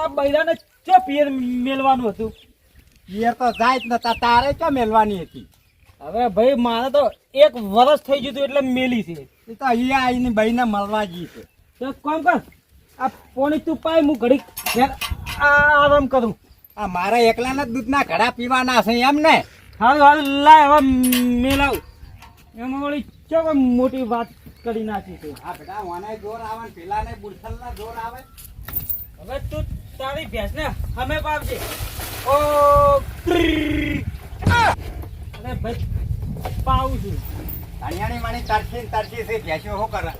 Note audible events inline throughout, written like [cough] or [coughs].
મારા બૈરાને ચો પિયર મેલવાનું હતું? પિયર તો જાય જ નતા તારે ક્યાં મેલવાની હતી? હવે ભાઈ મારે તો એક વર્ષ થઈ ગયું એટલે મેલી છે. એ તો અહીંયા આવીને ભાઈને મળવા જઈ છે. તો કોમ કર આ પોણી તું પાય હું ઘડી ઘેર આ આરામ કરું. આ મારા એકલાના દૂધના ઘડા પીવાના છે એમ ને? હારું હારું લાય હવે મેલાવ. એમાં વળી ચો મોટી વાત કરી નાખી છે. આ બધા વાને જોર આવે ને પેલાને બુરસલના જોર આવે. હવે તું તારી ભેંસ ને અમે પાવજે ઓ અરે ભાઈ પાવું છું. ધણિયાણી માણી તરસી તરસી છે ભેંસો હો કરે?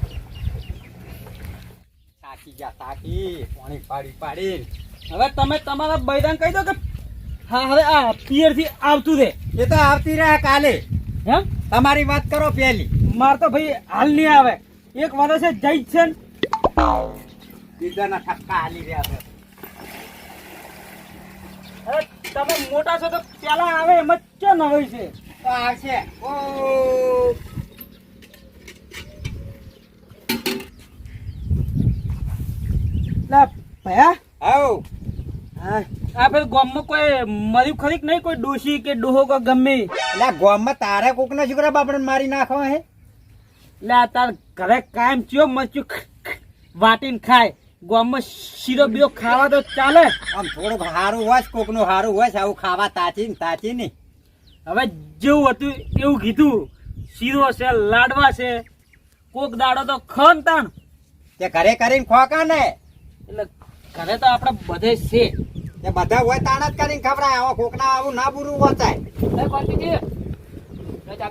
સાકી જા સાકી પાણી પાડી પાડી. હવે તમે તમારા બૈદાન કહી દો કે હા હવે આ પિયરથી આવતું રે એ તો આવતી રહે કાલે. હે? તમારી વાત કરો પેલી માર તો ભાઈ હાલ નહીં આવે. એક વર્ષે જઈ જ છે બીજાના ઠપકા હાલી રહ્યા છે. તમે મોટા છો તો પેલા આવે એમ જ કે નવી છે? આવશે ઓ. ભયા? હવ હા. આ પેલું ગામમાં કોઈ મરી ખરીક નહીં? કોઈ ડોશી કે ડોહો કે ગમે? એટલે ગોમમાં તારે કોક ના છોકરા બાપડે મારી નાખવા હે? એટલે તાર ઘરે કાયમ ચો ખ- વાટીને ખાય. ગામમાં શીરો બીરો ખાવા તો ચાલે. આમ થોડુંક સારું હોય કોકનું સારું હોય આવું ખાવા તાચી ને તાચી ને. હવે જેવું હતું એવું કીધું શીરો છે લાડવા છે કોક દાડો તો ખન તાણ. તે ઘરે કરીને ખોકા ને. એટલે ઘરે તો આપણે બધે છે. તે બધા હોય તાણ જ કરીને ખવડાય આવો કોકના આવું ના બુરું વચાય આ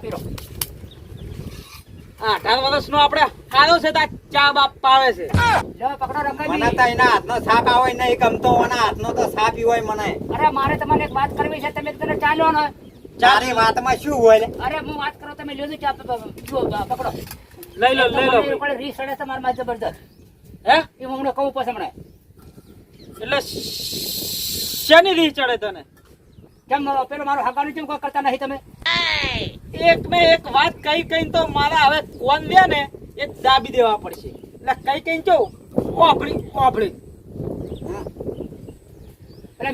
અઢાર વર્ષનો આપણે આવ્યો છે તો ચા બાપ પાવે છે. મને તો એના હાથનો સાપ આવે નહીં ગમતો એના હાથનો તો સાપી હોય મને. અરે મારે તમારે એક વાત કરવી છે તમે તને ચાલો ને ચારે વાતમાં શું હોય અરે હું વાત કરો તમે લ્યો ચા પ- પ- જુઓ, આ પકડો. લઈ લો લઈ લો. રીસ ચડે છે મારા માં જબરદસ્ત હે? એ હું હમણાં કહું પછી હમણાં. એટલે શેની રીસ ચડે તને? કેમ પેલો મારો હગાનું કેમ કોઈ કરતા નહીં તમે? એક ને એક વાત કઈ કઈ તો મારા હવે કોણ લે ને એ દાબી દેવા પડશે. એટલે કઈ કઈ જો ઓભળી ઓભળી હમ.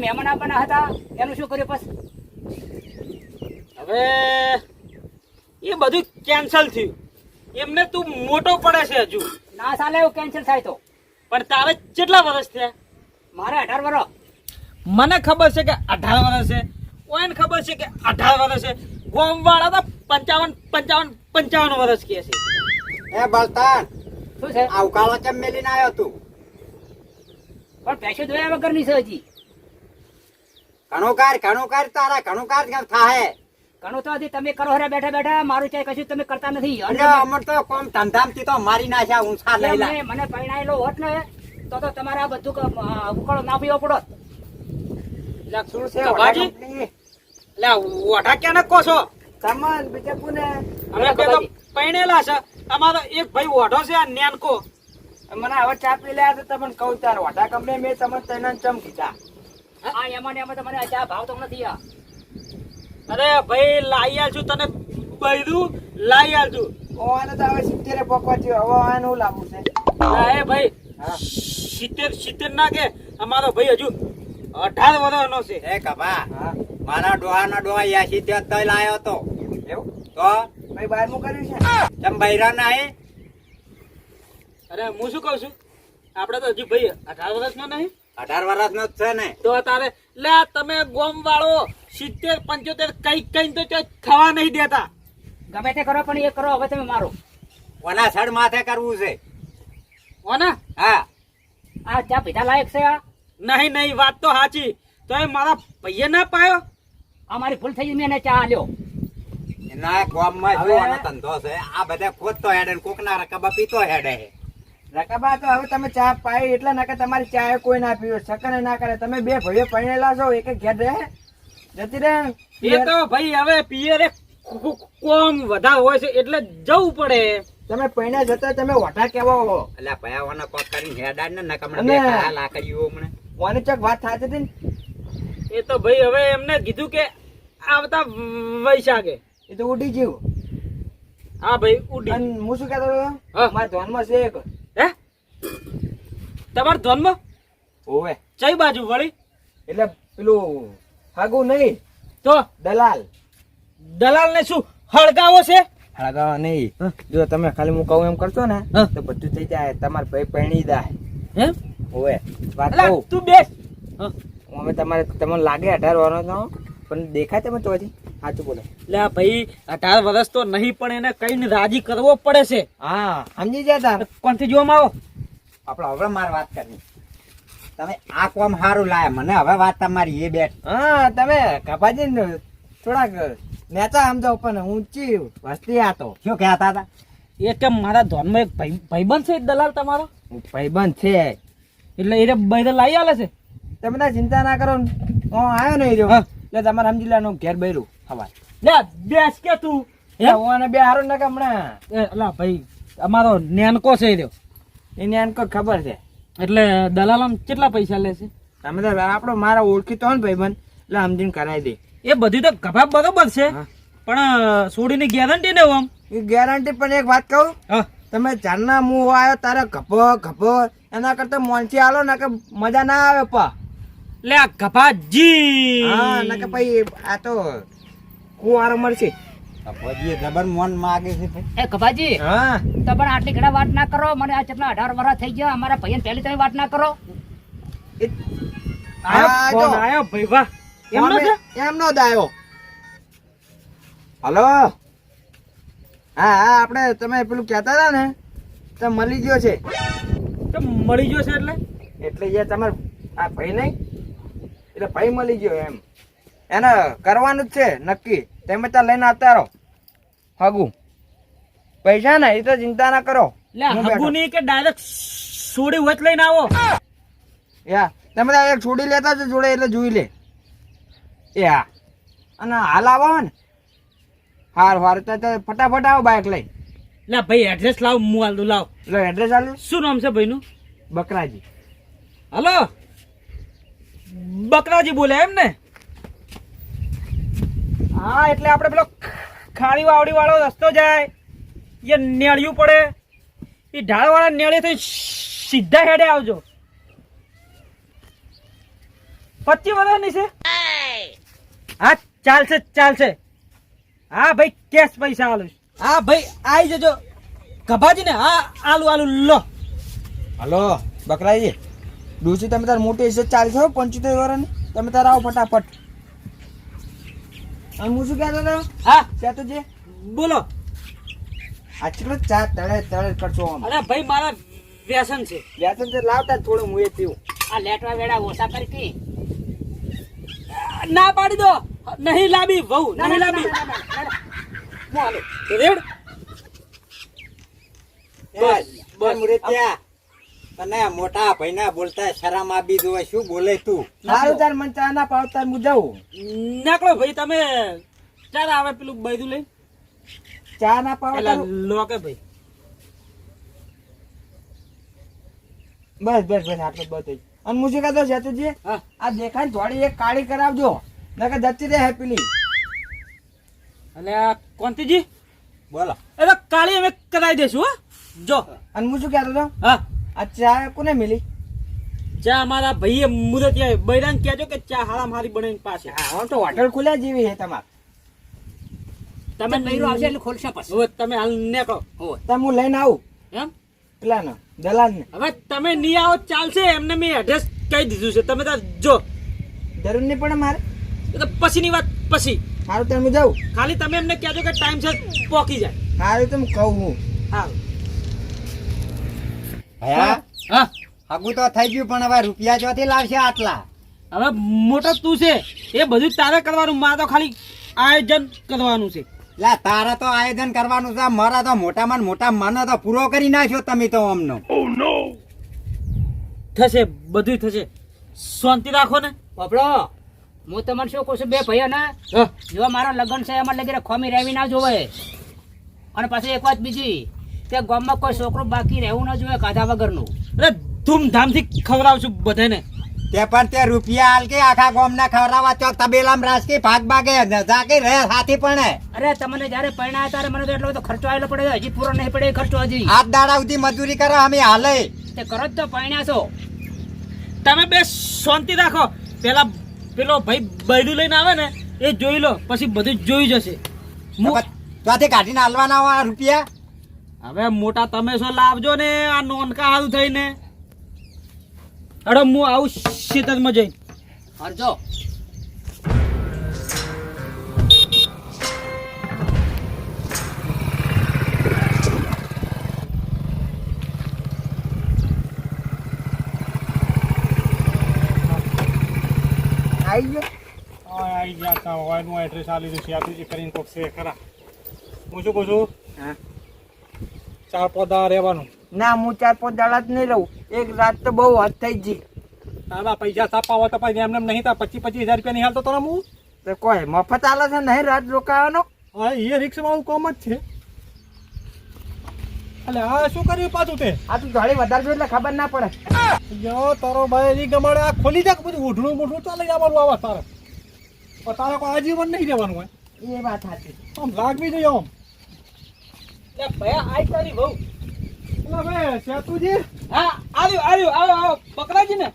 મહેમાન આપવાના હતા એનું શું કર્યું બસ હવે એ બધું કેન્સલ થયું. એમને તું મોટો પડે છે હજુ. ના ચાલે એવું કેન્સલ થાય તો. પણ તારે કેટલા વર્ષ થયા? મારે અઢાર વર્ષ. મને ખબર છે કે અઢાર વર્ષ છે. કોઈને ખબર છે કે અઢાર વર્ષ છે. ગોમ વાળા તો પંચાવન પંચાવન પંચાવન વર્ષ કે છે. એ બળતાન શું છે? આવકાળો કેમ મેલીને આવ્યો તું? પણ પૈસો જોયા વગરની છે હજી. ઘણું કાર તારા ઘણું કેમ થાહે? ઘણું તો હજી તમે કરો હરે બેઠા બેઠા મારું ચાય કશું તમે કરતા નથી. અને અમર તો કોમ ધંધામથી તો મારી નાખ્યા ઊંચા લઈ લા. મને પરણાયેલો હોત ને તો તો તમારે આ બધું ઉકાળો ના પીવો પડો લક્ષણ છે, ઓઢા ક્યાં કહો છો? સમાન બીજા કોને? અમે તો પૈણેલા છે. અમારો એક ભાઈ ઓઢો છે આ નેનકો. મને હવે ચા પી લે તમને કહું તાર વાટા કંપની મેં તમને તને ચમ કીધા હા એમાં એમાં તમારે આ ચા ભાવ તો નથી આ અરે ભાઈ લાઈ તને બૈરું લાઈ આલશું ઓને તો હવે સિત્તેરે પકવા થયો હવે આને હું લાવું છે? એ ભાઈ હા. સિત્તેર સિત્તેર ના કે અમારો ભાઈ હજુ અઢાર વર્ષનો છે. એ કબા મારા ડોહાના ડોહા યાસી ત્યાં તઈ લાયો હતો. એવું? તો? ભાઈ બારમું કર્યું છે? તમ બૈરા ના હે અરે હું શું કહું છું? આપણે તો હજુ ભાઈ અઢાર વર્ષનો નહીં. અઢાર વર્ષનો જ છે ને. તો તારે લે તમે ગોમ વાળો સિત્તેર પંચોતેર કઈ કઈ તો થવા નહીં દેતા. ગમે તે કરો પણ એ કરો હવે તમે મારો. ઓના સડ માથે કરવું છે. હો ને હા. આ ચા પીધા લાયક છે આ? નહીં નહીં વાત તો સાચી. તો એ મારા ભાઈએ ના પાયો? આ મારી ભૂલ થઈ મેં ચા આલ્યો. એના ગામમાં જોવાનો ધંધો છે. આ બધા ખોદતો હેડે કોક કોકના રકબા પીતો હેડે. રકબા તો હવે તમે ચા પાઈ એટલે નાકે તમારી ચા કોઈ ના પીવો સકને ના કરે. તમે બે ભાઈઓ પરણેલા છો એક એક ઘેર રહે. જતી રહે. એ તો ભાઈ હવે પિયરે કોમ વધારે હોય છે એટલે જવું પડે. તમે પૈણા જતા તમે વટા કેવા હો. એટલે ભયાવાના કોક કરીને હેડા ને નકમણે બે લાકડીઓ હમણે. મને ચક વાત થાતી હતી ને એ તો ભાઈ હવે એમને કીધું કે આવતા વૈશાખે. એ તો ઉડી ગયું. હા ભાઈ ઉડી. અને હું શું કહેતો હતો. મારા ધોનમાં છે એક. હે? તમારા ધોનમાં ઓવે ચઈ બાજુ વળી? એટલે પેલું હાગું નહીં. તો? દલાલ. દલાલ ને શું હળગાવો છે? હળગાવા નહીં. જો તમે ખાલી હું કહું એમ કરશો ને તો બધું થઈ જાય. તમારા ભાઈ પરણી જાય. હે? ઓવે વાત તું બેસ. હા. અમે તમારે તમને લાગે અઢાર વર્ષનો પણ દેખાય તમે તો હજી સાચું બોલો. એટલે આ ભાઈ અઢાર વર્ષ તો નહીં પણ એને કઈ રાજી કરવો પડે છે. હા સમજી ગયા તા. કોણથી જોવામાં આવો? આપણે હવે મારે વાત કરવી. તમે આ કોમ સારું લાયા મને હવે વાત તમારી એ બેઠ. હા તમે કપાજી થોડાક નેતા સમજો પણ ઊંચી વસ્તી આ તો. શું કહેતા હતા? એ કેમ મારા ધોનમાં એક ભાઈ ભાઈબંધ છે દલાલ તમારો? ભાઈબંધ છે. એટલે એ બધા લાવી આલે છે. તમે તાર ચિંતા ના કરો ને. હું આવ્યો ને જો. એટલે તમારે સમજી લેવાનું ઘેર બૈરું હવા લે બેસ કે તું? હે? ઓને બે હારો ને કે હમણાં. એ અલા ભાઈ અમારો નેનકો છે એ રહ્યો. એ કોઈ ખબર છે. એટલે દલાલ આમ કેટલા પૈસા લે છે? તમે તો આપણો મારા ઓળખીતો ને ભાઈબંધ એટલે સમજીને કરાવી દે. એ બધી તો કભાબ બરોબર છે પણ સોડીની ગેરંટી ને આમ. એ ગેરંટી પણ એક વાત કહું તમે ચારના મું આવ્યો તારે ઘપો ઘપો એના કરતા મોનથી આલો ને કે મજા ના આવે પા. લે આ કપાજી હા ના કે ભાઈ આ તો કુંવારો મળશે. કપાજી જબર મોન માગે છે ભાઈ. એ કપાજી હા. તો પણ આટલી ઘણા વાત ના કરો. મને આ કેટલા અઢાર વર્ષ થઈ ગયા. અમારા ભાઈ પહેલી તમે વાત ના કરો. આયો ફોન આયો ભાઈ વાહ. એમનો છે? એમનો જ આવ્યો હલો? હા હા આપણે તમે પેલું કહેતા હતા ને તો મળી ગયો છે. તો મળી ગયો છે એટલે? એટલે એ તમારે આ ભાઈ નહીં? એટલે ભાઈ મળી ગયો એમ. એને કરવાનું જ છે નક્કી. તમે ત્યાં લઈને આવતા રહો. હગુ. પૈસા ને એ તો ચિંતા ના કરો. હગુ નહીં કે ડાયરેક્ટ છોડી વચ લઈને આવો? યા તમે ડાયરેક્ટ છોડી લેતા છો જોડે એટલે જોઈ લે. એ હા. અને હાલ આવો ને. હાર હાર. તો ફટાફટ આવો બાઇક લઈ. લે ભાઈ એડ્રેસ લાવ હું હાલ લાવ. લો એડ્રેસ આલ્યું શું નામ છે ભાઈનું? બકરાજી. હલો. બકરાજી બોલે એમ ને? હા, એટલે આપણે પેલો ખાડી વાવડી વાળો રસ્તો જાય. એ નેળિયું પડે. એ ઢાળ વાળા નેળે થઈ સીધા હેડે આવજો. પચીસ વર્ષની છે? હા, ચાલશે ચાલશે. હા, ભાઈ, કેશ પૈસા આલું. હા, ભાઈ આવી જજો. ગભાજી ને હા, આલુ આલુ, લો. હલો, બકરાજી. ડૂસી તમે તાર મોટી ઇજ્જત ચાલશે હો પંચોતેર વર્ષની તમે તાર આવો ફટાફટ. અને હું શું કહેતો હતો? હા? સેતુજી બોલો. આ ચલો ચા તળે તળે કરશો આમ. અરે ભાઈ મારા વ્યસન છે. વ્યસન છે લાવતા થોડું હું એ પીવું. આ લેટવા વેડા ઓછા કરી કી. ના પાડી દો. નહીં લાવી વહુ નહીં લાવી રેડ? બસ, બસ. મુરતિયા તને મોટા ભાઈ ના બોલતા શરમ આપી દો શું બોલે તું? મારું તાર મને ચા ના પાવ તાર જાઉં. નાકળો ભાઈ તમે ચાલ આવે પેલું બૈદું લઈ. ચા ના પાવ પાવતા લો કે ભાઈ. બસ બસ બસ આટલું બસ થઈ. અને મુજી કાતો કહેતો સેતુજી હા. આ દેખાય થોડી એક કાળી કરાવજો. નકર જતી રહે હેપીલી. અને આ કોંતીજી? બોલો. એ કાળી અમે કરાવી દેશું હો. જો. અને હું શું કહેતો હતો હા. આ ચા કોને મિલી? ચા અમારા ભાઈએ મુદત બૈરાન કહેજો કે ચા હારા મારી બનાવીને પાસે હા તો હોટલ ખુલ્યા જેવી છે તમારે. તમે બૈરું આવશે એટલે ખોલશે પછી. હવે તમે હાલ નીકળો તમે હું લઈને આવું? એમ? પેલા ના દલાલ ને હવે તમે નહીં આવો ચાલશે. એમને મેં એડ્રેસ કહી દીધું છે. તમે તાર જો. જરૂર નહીં પડે મારે. એ તો પછીની વાત પછી. સારું તો હું જાઉં ખાલી તમે એમને કહેજો કે ટાઈમ સર પહોંચી જાય. સારું તો હું કહું હું. હા ભયા હા. હગું તો થઈ ગયું પણ હવે રૂપિયા ચોથી લાવશે આટલા? હવે મોટો તું છે. એ બધું તારે કરવાનું મારે તો ખાલી આયોજન કરવાનું છે. લા તારે તો આયોજન કરવાનું છે. મારા તો મોટામાં મોટા મને તો પૂરો કરી નાખ્યો તમે તો અમનો. થશે બધું થશે. શાંતિ રાખો ને. બાપડો હું તમને શું કહું છું બે ભાઈઓ ને હા. જો મારો લગ્ન છે એમાં લગી ખોમી રહેવી ના જોવે. અને પાછી એક વાત બીજી. કે ગામમાં કોઈ છોકરો બાકી રહેવું ન જોઈએ કાધા વગરનું. અરે ધૂમધામથી ખવડાવશું બધાને તે પણ તે રૂપિયા હાલ કે આખા ગામ ના ખવડાવવા ચોક તબેલામ રાજકી ભાગ ભાગે જાકી રહે સાથી પણ. અરે તમને જયારે પરણાય ત્યારે મને તો એટલો બધો ખર્ચો આવેલો પડે હજી પૂરો નહીં પડે ખર્ચો હજી. હાથ દાડા સુધી મજૂરી કરો અમે હાલે. તે કરો જ તો પરણ્યા છો. તમે બે શાંતિ રાખો. પેલા પેલો ભાઈ બૈડું લઈને આવે ને એ જોઈ લો પછી બધું જોઈ જશે. હું ત્યાંથી કાઢીને હાલવાના રૂપિયા? હવે મોટા તમે શું લાવજો ને આ નોનકા હાલ થઈને. અરે હું આવું શીતળમાં જઈ કરજો આવી ગયો. આવી ગયા વાયનું એડ્રેસ આલી લીધું છે. આપી કરીને કોક છે ખરા હું શું કહું છું? હા. ચાર પોદા રહેવાનું. ના હું ચાર પાંચ દાડા જ નહીં રહું. એક રાત તો બહુ હાથ થઈ ગઈ. તારા પૈસા હોય તો પછી એમને એમ નહીં તા પચીસ પચીસ હજાર રૂપિયા નહીં હાલતો તને હું તો કોઈ મફત આલે છે નહીં રાત રોકાવાનો? હા એ રિક્ષામાં કોમ જ છે. એટલે આ શું કર્યું પાછું તે? આ તું ગાડી વધારે જોઈ એટલે ખબર ના પડે. જો તારો ભાઈ ઈ ગમાડે. આ ખોલી દે કે બધું ઉઢણું બુઢણું ચાલે જવાનું આવા તારે. તારે કોઈ આજીવન નહીં રહેવાનું હોય. એ વાત સાચી. આમ લાગવી જોઈએ આમ. એ ભયા આઈ તારી બહુ એટલે ભાઈ સેતુજી હા આવ્યું આવ્યું આવો આવો પકડાજી ને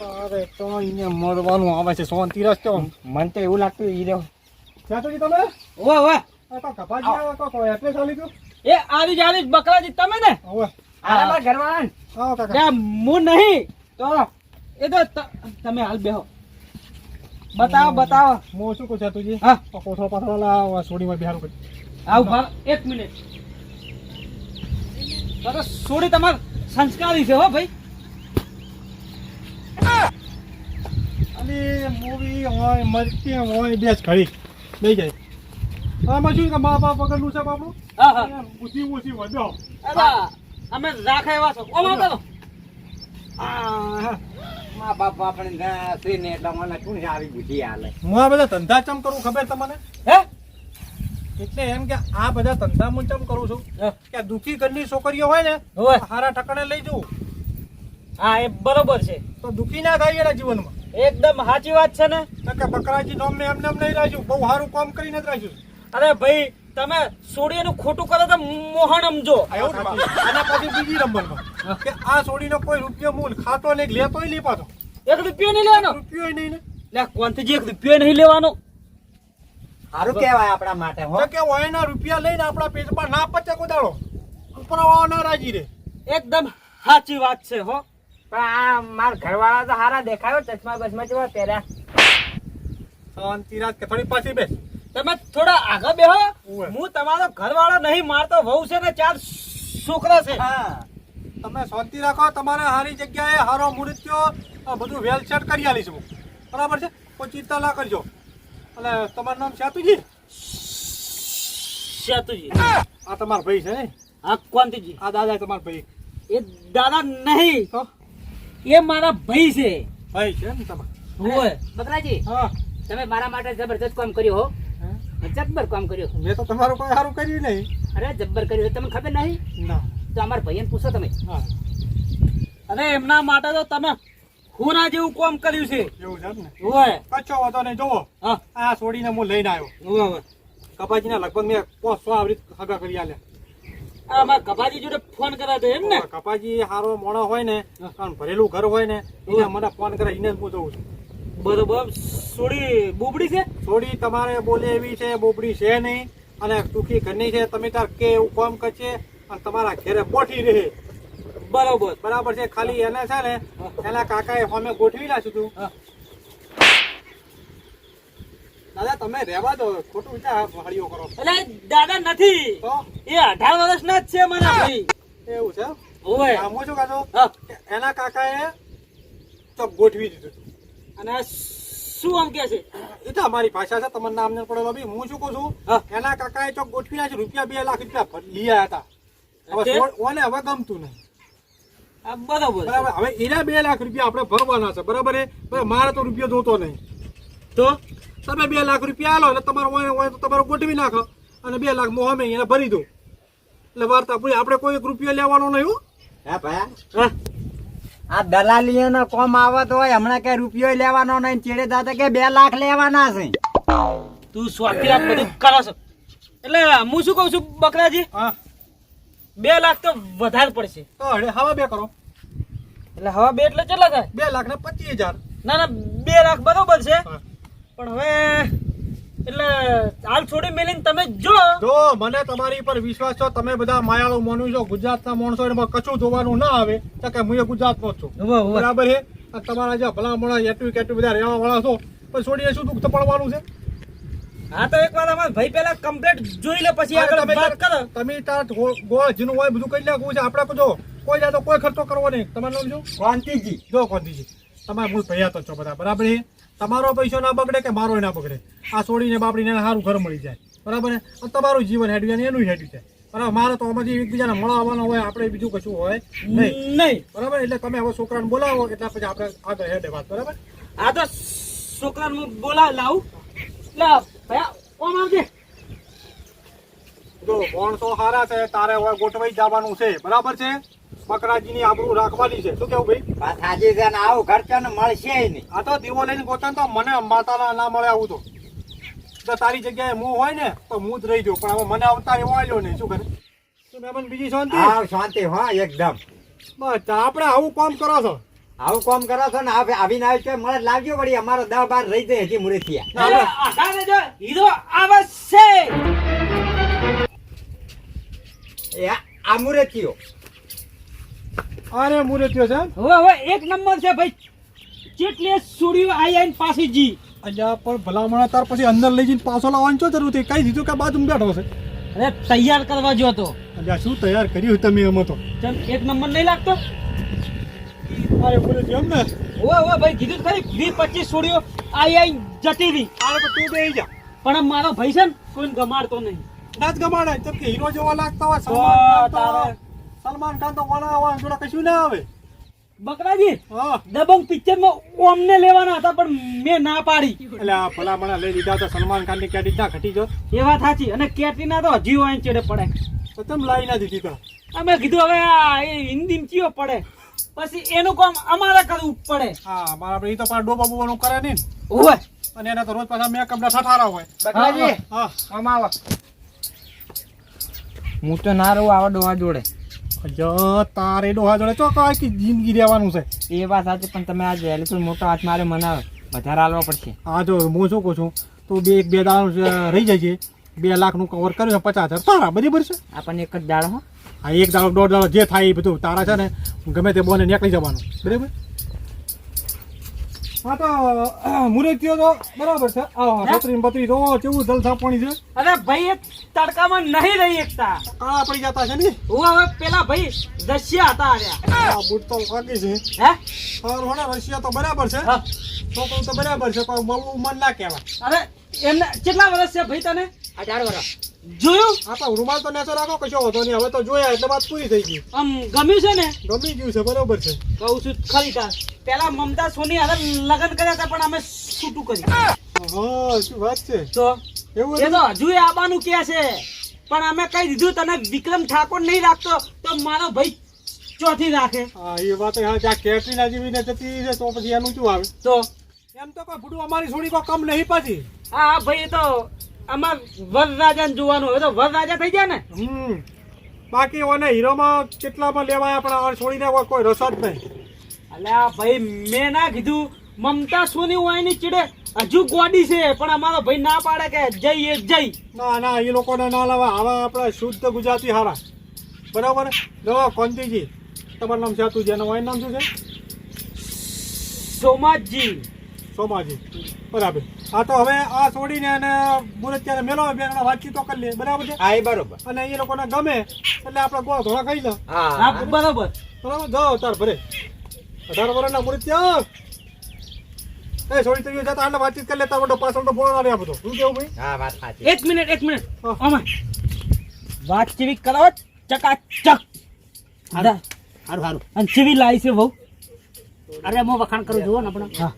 અરે તો અહીંયા મરવાનું આવે છે શાંતિ રસ્તો મને તો એવું લાગતું ઈ રહ્યો. સેતુજી તમે? ઓવે ઓવે. આ તો કપાજી આવે. તો કોઈ એટલે ચાલી ગયું એ આવી જ આવી જ બકરાજી તમે ને? હવે આ મારા ઘરવાળા ને. કાકા. હું નહીં. તો એ ત- તમે હાલ બેહો. બતાવો બતાવો. હું શું કહું તુજી હા. કોઠો કોથળો લાવ સોડીમાં બિહારું કરી. આવ ભાવ એક મિનિટ. તો તો સોડી તમાર સંસ્કારી છે હો ભાઈ. અને મૂવી હોય મરતી હોય બે જ ખરી લઈ જાય આમાં શું કે મા બાપ વગરનું છે બાપુ હા હા. બુદ્ધિ ઉસી વધો. અમે રાખા એવા છો. ઓમ આવતા તો. આ, મા બાપ આપણે છે ને એટલે મને શું આવી બુદ્ધિ હાલે. હું આ બધા ધંધા ચમ કરું ખબર તમને? હે? એટલે એમ કે આ બધા ધંધા હું ચમ કરું છું? કે દુખી ઘરની છોકરીઓ હોય ને. હારા ઠકણે લઈ જવું. હા એ બરોબર છે. તો દુખી ના થાય એના જીવનમાં. એકદમ સાચી વાત છે ને. કે બકરાજી નોમ ને એમને એમ નહીં રાખ્યું. બહુ સારું કામ કરીને જ રાખ્યું અરે ભાઈ તમે સોડીનું ખોટું કરો તો મોહન સમજો. અને પછી બીજી રમવામાં કે આ સોડીનો કોઈ રૂપિયો મૂલ ખાતો નહીં લેતો નહીં પાછો. એક રૂપિયો નહીં લેવાનો? રૂપિયો નહીં ને. લે કોનથી એક રૂપિયો નહીં લેવાનો? સારું કહેવાય આપણા માટે હો. કે વાયના રૂપિયા લઈને આપણા પેટમાં ના પચે કોદાળો ઉપરવાળો ના રાજી રે એકદમ સાચી વાત છે હો. પણ આ મારા ઘરવાળા તો હારા દેખાયો ચશ્મા બસમાં જેવા પહેર્યા. શાંતિ રાત કે થોડી પાછી બેસ. તમે થોડા આગળ બેહો. હું તમારો ઘરવાળો નહીં મારતો વહુ છે ને ચાર છોકરા છે. હા. તમે શાંતિ રાખો તમારે સારી જગ્યાએ હારો મુહૂર્ત્યો આ બધું વેલ સેટ કરી આલીશું. હું. બરાબર છે? કોઈ ચિંતા ના કરજો. એટલે તમારું નામ સેતુજી સેતુજી આ તમારો ભાઈ છે ને? હા કોંતીજી આ દાદા તમારો ભાઈ. એ દાદા નહીં તો એ મારા ભાઈ છે. ભાઈ છે ને તમારે? હોય બકરાજી હા. તમે મારા માટે જબરજસ્ત કામ કર્યો હો. જબ્બર કામ કર્યું મેં તો તમારું કોઈ સારું કર્યું નહીં. અરે જબ્બર કર્યું તમને ખબર નહીં? ના. તો અમારા ભાઈને પૂછો તમે. હા. અરે એમના માટે તો તમે ખૂના જેવું કામ કર્યું છે. એવું છે ને? હોય કચ્છો વાતો નહીં જોવો હા. આ છોડીને હું લઈને આવ્યો. કપાજીના લગભગ મેં પાંચસો આવરી હગા કરી આલ્યા. અમારા કપાજી જોડે ફોન કરાતો એમ ને? કપાજી હારો મોણો હોય ને ભરેલું ઘર હોય ને એને મને ફોન કરે એને પૂછવું હું જોઉં છું. બરોબર સોડી બોબડી છે? સોડી તમારે બોલે એવી છે બોબડી છે નહીં. અને ટૂંકી ઘરની છે તમે તાર કે એવું કામ કરશે અને તમારા ઘેરે બોઠી રહે. બરોબર. બરાબર છે ખાલી એને છે ને એના કાકાએ અમે ગોઠવી નાખ્યું તું. દાદા તમે રહેવા દો ખોટું વિચાર હળીઓ કરો. એટલે દાદા નથી. એ અઢાર વર્ષના જ છે મારા ભાઈ. એવું છે? હોય આમ હું શું કહેતો એના કાકાએ ચોક ગોઠવી દીધું. અને શું આમ કે છે? એ તો અમારી ભાષા છે તમારું નામ ને પડેલો બી હું શું કહું છું? હા. એના કાકાએ ચોક ગોઠવી નાખ્યું રૂપિયા બે લાખ રૂપિયા લીયા લઈ આવ્યા હતા. હવે ઓને હવે ગમતું નહીં. બરાબર બરોબર બરાબર. હવે એના બે લાખ રૂપિયા આપણે ભરવાના છે બરાબર એ મારે તો રૂપિયો જોતો નહીં. તો? તમે બે લાખ રૂપિયા આલો એટલે તમારો હોય તો તમારો ગોઠવી નાખો. અને બે લાખ મોહમે એને ભરી દો એટલે વાર્તા પૂરી. આપણે કોઈ એક રૂપિયો લેવાનો નહીં હા. હે ભાઈ? હા. આ દલાલીઓનો કોમ આવતો હોય હમણાં કઈ રૂપિયો લેવાનો નહીં ચેડે દાદા કે બે લાખ લેવાના છે. તું સ્વાતી આ બધું કરો છો. એટલે હું શું કહું છું બકરાજી? હા. બે લાખ તો વધારે પડશે. તો હવે હવા બે કરો. એટલે હવા બે એટલે કેટલા થાય? બે લાખ ને પચીસ હજાર. ના ના બે લાખ બરોબર છે. પણ હવે એટલે હાલ છોડી મેલીને તમે જો જો. મને તમારી પર વિશ્વાસ છો તમે બધા માયાળુ માનું છો ગુજરાતના માણસો એમાં કશું જોવાનું ના આવે તો કે હું એ ગુજરાતનો જ છું. બરાબર છે? તમારા જે ભલા એટલું કેટલું કેટુ બધા રહેવા વાળા છો પણ છોડીને શું દુઃખ પડવાનું છે? હા તો એક વાર અમારા ભાઈ પેલા કમ્પ્લેટ જોઈ લે પછી આગળ વાત કરો. તમે તાર ગોળ જીનું હોય બધું કરી નાખવું છે આપણે જો. કોઈ જાતો કોઈ ખર્ચો કરવો નહીં. તમારું નામ શું? શાંતિજી જો કોંતીજી તમારે મૂળ ભૈયા તો છો બધા બરાબર છે? તમારો પૈસો ના બગડે કે મારો ના બગડે? આ છોડીને બાપડીને સારું ઘર મળી જાય. બરાબર તમારું જીવન હેડ્યું અને એનું હેડ્યું છે. બરાબર? મારે તો આમાંથી એકબીજાને મળવાનું હોય આપણે બીજું કશું હોય નહીં. નહીં. બરાબર? એટલે તમે હવે છોકરાને બોલાવો એટલે પછી આપણે આગળ હેડે વાત. બરાબર? આ તો છોકરાને હું બોલાવ લાવું. ભયા આવજે. જો માણસો સારા છે તારે હવે ગોઠવાઈ જવાનું છે. બરાબર છે? મકરાજીની આબરૂ રાખવાની છે. શું કેવું ભાઈ? વાત સાચી છે ને આવું ખર્ચો ને મળશે નહીં. આ તો દીવો લઈને ગોતા તો મને માતાના ના મળે આવું તો. જો તારી જગ્યાએ હું હોય ને તો હું જ રહી જાઉં પણ હવે મને અવતાર એવો આવ્યો નહીં. શું કરે? શું મેમન બીજી શાંતિ? હા શાંતિ હા એકદમ. બસ આપણે આવું કામ કરો છો? આવું કામ કરો છો ને આવીને આવ્યો છે મળે લાવજો વળી. અમારો દસ બાર રહી જાય હજી આધારે જો હીરો આવશે. એ આ- મુરે મુરેથિયો અરે મુરેત્યો છે હવે હવે એક નંબર છે ભાઈ. જેટલે સુડીઓ આઈ આઈને પાછી જી. અલ્યા પણ ભલામણ તાર પછી અંદર લઈ જઈને પાછો લાવવાની શું જરૂર હતી? કઈ દીધું કે બાજુમાં બેઠો છે? અરે તૈયાર કરવા જો તો. અલ્યા શું તૈયાર કર્યું તમે એમાં તો? ચમ એક નંબર નહીં લાગતો? અરે મુરે એમ ને? ઓ ઓ ભાઈ કીધું ખરી વીસ પચીસ સુડીઓ આઈ આઈ જતી રહી. આરે તો તું બેહી જા. પણ મારો ભાઈ છે ને કોઈને ગમાડતો નહીં. નાચ ગમાડે જેમ કે હીરો જેવા લાગતા હોય સલમાન ખાન તારે. સલમાન ખાન તો વાળા વાળા જોડે કશું ના આવે. બકરાજી હા. દબંગ પિક્ચરમાં ઓમને લેવાના હતા પણ મેં ના પાડી. એટલે આ ભલામણા લઈ લીધા તો સલમાન ખાનની કેટી ના ઘટી જો એ વાત સાચી. અને કેટરીના તો હજી હોય ચેડે પડે. તો તમે લાવી ના દીધી તો. અમે કીધું હવે આ એ હિન્દી ચિયો પડે. પછી એનું કામ અમારે કરવું પડે. હા અમારા આપણે એ તો પાછા ડોબા બોવાનું કરે નહીં ને. ઓવે અને એના તો રોજ પાછા મેં કમડા ઠઠારા હોય. બકરાજી હા. આમ આવો. હું તો ના રહું આવા ડોહા જોડે. તારે ડોહા જોડે તો કે જિંદગી રહેવાનું છે? એ વાત સાચી પણ તમે આજે વહેલી મોટો હાથ મારે મનાવે વધારે હાલવા પડશે. હા જો હું શું કહું છું તો બે એક બે દાડા રહી જજે. બે લાખનું કવર કર્યું છે પચાસ હજાર. તારા બરાબર છે? આપણને એક જ દાડો હા. એક દાડો દોઢ દાડો જે થાય એ બધું તારા છે ને ગમે તે બોને નીકળી જવાનું. બરાબર? હા તો મુરતીઓ તો બરાબર છે. આવો બત્રી બત્રી તો કેવું જલસા પાણી છે. અરે ભાઈ તડકામાં નહીં રહી એકતા. આ પડી જતા છે ને? હું હવે પેલા ભાઈ દસ્યા હતા આર્યા આ બૂટ તો વાગી છે. હે? સારું હોને રશિયા તો બરાબર છે. હા. છોકરું તો બરાબર છે પણ બહુ મન ના કહેવાય. અરે એમને કેટલા વર્ષ છે ભાઈ તને? અઢાર વર્ષ. જોયું? આ તો રૂમાલ તો નેચો રાખો કશો હોતો નહીં. હવે તો જોયા એટલે વાત પૂરી થઈ ગઈ. આમ ગમ્યું છે ને? ગમી ગયું છે બરોબર છે. કહું છું ખરી તાર. પેલા મમતા સોની હવે લગ્ન કર્યા હતા પણ અમે છૂટું કરી હા શું વાત છે? તો? એવું એ તો હજુ આબાનું કે છે. પણ અમે કઈ દીધું તને વિક્રમ ઠાકોર નહીં રાખતો તો મારો ભાઈ ચોથી રાખે. હા એ વાત હા ત્યાં કેટરીના જેવી ને જતી છે તો પછી એનું શું આવે? તો? એમ તો કોઈ ભૂડું અમારી છોડી કોઈ કમ નહીં પછી. હા ભાઈ એ તો અમાર વરરાજાને જોવાનું હવે તો વરરાજા થઈ ગયા ને? હમ. બાકી ઓને હીરોમાં કેટલામાં લેવાયા પણ આ છોડીને કોઈ- રસ જ નહીં. અલ્યા ભાઈ મેં ના કીધું મમતા સોની હોયની ચીડે હજુ ગોડી છે પણ અમારો ભાઈ ના પાડે કે જય એ જઈ ના ના એ લોકોને ના લાવા. આવા આપણે શુદ્ધ ગુજરાતી હારા. બરાબર? જો કોંતીજી. તમારું નામ સાતું એનું હોય નામ શું છે? સોમાજી. સોમાજી. બરાબર. હા તો હવે આ છોડીને અને મુરત ત્યારે મેલો બે વાતચીતો કરી લે. બરાબર છે? હા એ બરોબર. અને એ લોકોને ગમે એટલે આપણે ગોળ ધોળા ખાઈ લો હા. બરાબર. બરાબર? જાઓ તાર ભરે. અઢાર વર્ષના મુરત ત્યાં એ છોડી તરીકે જતા એટલે વાતચીત કરી લેતા મોટો પાછળ તો બોલવા રહ્યા બધો. શું કેવું ભાઈ? હા વાત સાચી. એક મિનિટ એક મિનિટ. હા. વાતચીત કરાવો ચકાચક. સારું સારું સારું અને સિવિલ આવી છે બહુ અરે હું વખાણ કરું જુઓ ને આપણે. હા.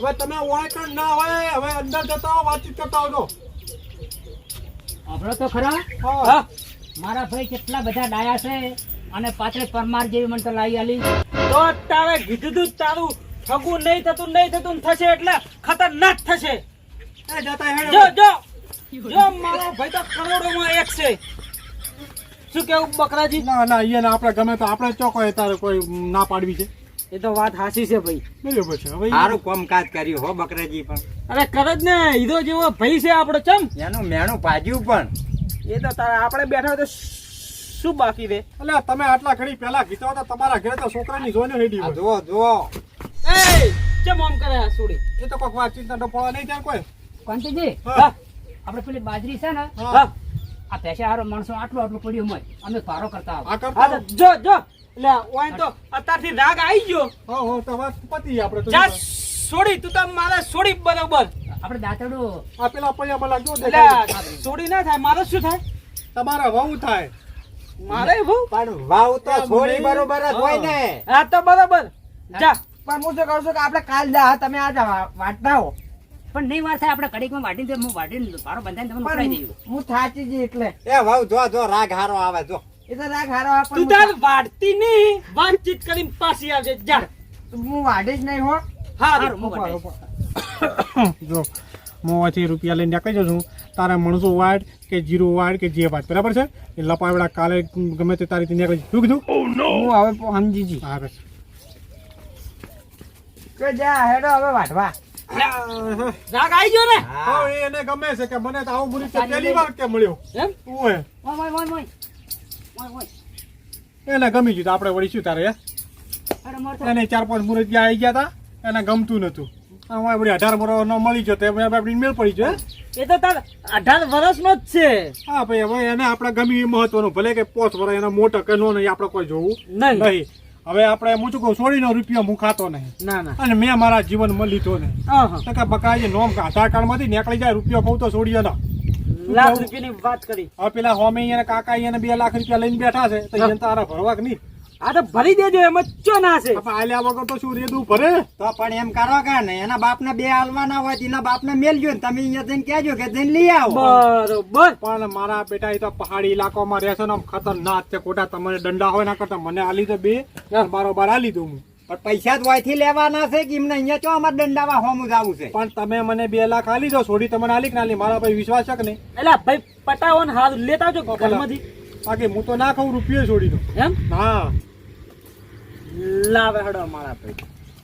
હવે તમે વાંકણ ના હોય હવે અંદર જતા હો વાતચીત કરતા આવજો. આપણો તો ખરા? હા. મારા ભાઈ કેટલા બધા ડાયા છે અને પાછળ પરમાર જેવી મને તો લાવી આલી. તો તારે કીધું તું તારું ઠગું નહીં થતું નહીં થતું થશે એટલે ખતરનાક થશે. જતા હેડો. જો જો. જો મારો ભાઈ તો કરોડોમાં એક છે. શું કેવું બકરાજી? ના ના અહીંયા આપણે ગમે તો આપણે ચોખ્ખો તારે કોઈ ના પાડવી છે. એ તો વાત હાસી છે ભાઈ. બરાબર છે. હવે સારું કામકાજ કર્યું હો બકરાજી પણ. અરે કર જ ને. હીરો જેવો ભાઈ છે આપણો ચમ. એનું મેણું પાજ્યું પણ. એ તો તારા આપણે બેઠા હોય તો શું બાકી રે? એટલે તમે આટલા ઘડી પહેલા કીધા હતા તમારા ઘરે તો છોકરાની જોઈને હેડી હોય. જુઓ જુઓ. એ ચમ આમ કરે આ સુડી? એ તો કોઈ વાતચીત ના ડફોળા નહીં ત્યાં કોઈ? કોંતીજી હા. આપણે પેલી બાજરી છે ને હા. આ પૈસા હારો માણસો આટલું આટલું પડ્યું હોય અમે પારો કરતા આવો. જો જો. લે ઓય તો અત્યારથી રાગ આવી ગયો. હો હો તો વાત પતી આપણે તો. જા છોડી તું તો મારે છોડી બરોબર. આપણે દાતડો આ પેલા પૈયા બલા જો એટલે છોડી ના થાય મારે શું થાય? તમારા વહુ થાય. મારે વહુ? પણ વાવ તો છોડી બરોબર જ હોય ને. આ તો બરોબર. જા. પણ હું તો કહું છું કે આપણે કાલ જા તમે આજે વાટતા હો પણ નહીં વાર થાય આપણે કડીકમાં વાટીને હું વાટીને પારો બંધાઈને તમને પણ દઈએ હું થાચી જઈ એટલે. એ વાવ જો જો રાગ હારો આવે જો. એ તો રાગ હારો આવે તું તાર વાળતી નહીં. વાતચીત કરીને પાછી આવજે. જા. હું- વાડે જ નહીં હો. હા હારું, હું વાડે [coughs] જો મોંથી રૂપિયા લઈને નીકળી જશું તારે મણસો વાડ કે જીરો વાડ કે જે વાત બરાબર છે? એ લપાવડા કાલે ગમે તે તારીખ નીકળી શું કીધું? હું હવે સમજી જી હા બસ. કે જા હેડો હવે વાઢવા. રાગ આવી ગયો ને? હા. હા એ એને ગમે છે કે મને તો આવું મુરી તો પહેલી વાર કે મળ્યો? એમ? ઓય ઓય, ઓય, ઓય, ઓય. એને ગમી ગયું તો આપણે વળી શું તારે હે? અરે એને ચાર પાંચ મુરત આવી ગયા હતા એને ગમતું નતું. વળી અઢાર વર્ષ નો મળી ગયો તો આપણી મેળ પડી ગયો હે? એ તો તાર અઢાર વર્ષનો જ છે. હા ભાઈ હવે એને આપણે ગમી મહત્વનું ભલે કે પોચ વર એના મોટા કે નો નહીં આપણે કોઈ જોવું નહીં. નહીં. હવે આપણે હું શું કહું સોળીનો રૂપિયો હું ખાતો નહીં. ના ના. અને મેં મારા જીવનમાં લીધો નહીં. તો કે બકાઈ નોમ આધાર કાર્ડમાંથી નીકળી જાય રૂપિયો કહું તો છોડીએ ના લાખ રૂપિયાની વાત કરી. હવે પેલા હોમી કાકા એને બે લાખ રૂપિયા લઈને બેઠા છે તો એને તારા ભરવા નહીં. આ તો ભરી દેજો એમાં ચો ના છે. આલ્યા વગર તો શું રેદું ભરે તો પણ એમ કરો કે ને એના બાપને બે હાલવાના હોય એના બાપને મેલજો ને તમે અહીંયા જઈને કહેજો કે જઈને લઈ આવો. બરોબર. પણ મારા બેટા એ તો પહાડી ઇલાકામાં રહેશે ને ખતરનાક છે. ખોટા તમને દંડા હોય ના કરતા મને આલી તો બે બારોબાર આલી દઉં. હું પણ પૈસા જ વાયથી લેવાના છે કે એમને અહીંયા ચો અમારે દંડાવા હોમું જવું છે? પણ તમે મને બે લાખ આલી દો છોડી તમને આલી કે ના આલી મારા ભાઈ વિશ્વાસ છે કે નહીં? એટલે ભાઈ પટાવો ને હાથ લેતા જો ઘરમાંથી. બાકી હું તો ના ખાઉં રૂપિયો છોડી દો એમ? હા. લાવે હડો મારા ભાઈ.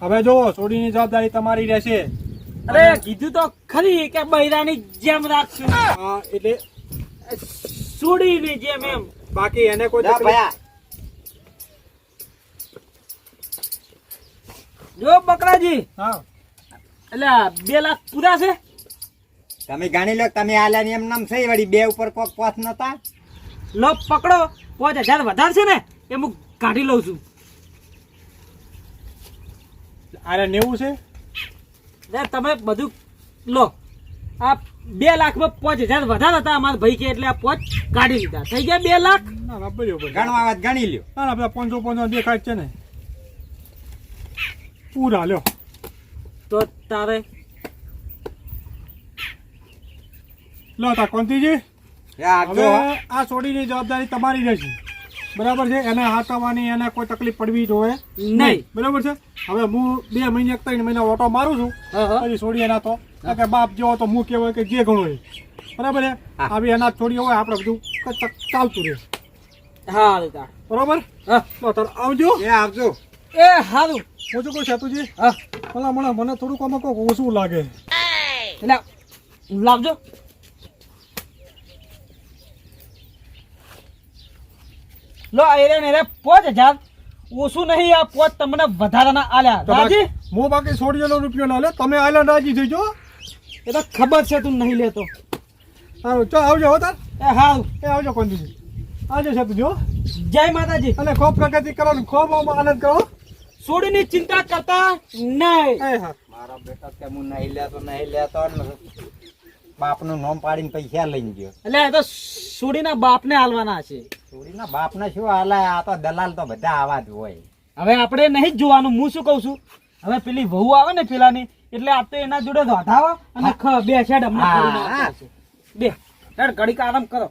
હવે જો છોડીની જવાબદારી તમારી રહેશે. અરે કીધું તો ખરી કે બૈરાની જેમ રાખશું. હા એટલે સુડીની જેમ એમ. બાકી એને કોઈ ભયા. જો બકરાજી. હા. એટલે બે લાખ પૂરા છે? તમે જાણી લો તમે આલ્યા એમ નામ છે વળી બે ઉપર કોક પોસ નતા લો પકડો. પાંચ હજાર વધારે છે ને એ હું કાઢી લઉં છું. આરે નેવું છે? તમે બધું લો. આ બે લાખમાં પાંચ હજાર વધારે હતા અમારા ભાઈ કે એટલે આ પાંચ કાઢી લીધા. થઈ ગયા બે લાખ? ના ના બરાબર ગણવા વાત ગણી લ્યો. ના ના બધા પાંચસો પાંચસો દેખાય છે ને. પૂરા લ્યો. તો તારે લો તા કોંતીજી. આ છોડીની જવાબદારી તમારી રહેશે. બરાબર છે? એને હાથવાની એને કોઈ તકલીફ પડવી જોઈએ નહીં. બરાબર છે? હવે હું બે મહિને ત્રણ મહિના ઓટો મારું છું. પછી છોડી એના તો. કે બાપ જેવો તો હું કેવો કે જે ઘણો એ બરાબર છે? આવી એના છોડી હોય આપણે બધું ચાલતું રહે. હા બરાબર? હા. તો તાર આવજો. એ આવજો. એ સારું હું શું કહું સેતુજી હા. ભલા મને મને થોડુંક આમાં કોક ઓછું લાગે. એટલે લાવજો લો એરે ને એરે પાંચ હજાર. ઓછું નહીં આ પોત તમને વધારાના આલ્યા. રાજી બાકી- હું બાકી છોડીએનો રૂપિયો ના લે તમે આઈલેન્ડ રાજી થઈજો એ તો ખબર છે તું નહીં લેતો. સારું ચો આવજો હો તાર. એ હા એ આવજો કોંતીજી આવજો સેતુજી જો જય માતાજી. અને ખૂબ પ્રગતિ કરો ને ખૂબ આનંદ કરો. સોડીની ચિંતા કરતા નહીં. એ હા. મારો બેટો કે હું નહીં લેતો નહીં લેતો બાપનું નામ પાડીને પૈસા લઈને ગયો. એટલે એ તો સોડીના બાપને હાલવાના છે. છોડીના બાપને શું હાલે? આ તો દલાલ તો બધા આવા જ હોય. હવે આપણે નહીં જ જોવાનું હું શું કહું છું? હવે પેલી વહુ આવે ને પેલાની એટલે આ તો એના જોડે વધાવો અને ખ- બે. કરીને આપશે. બે હેડ ઘડીક આરામ કરો.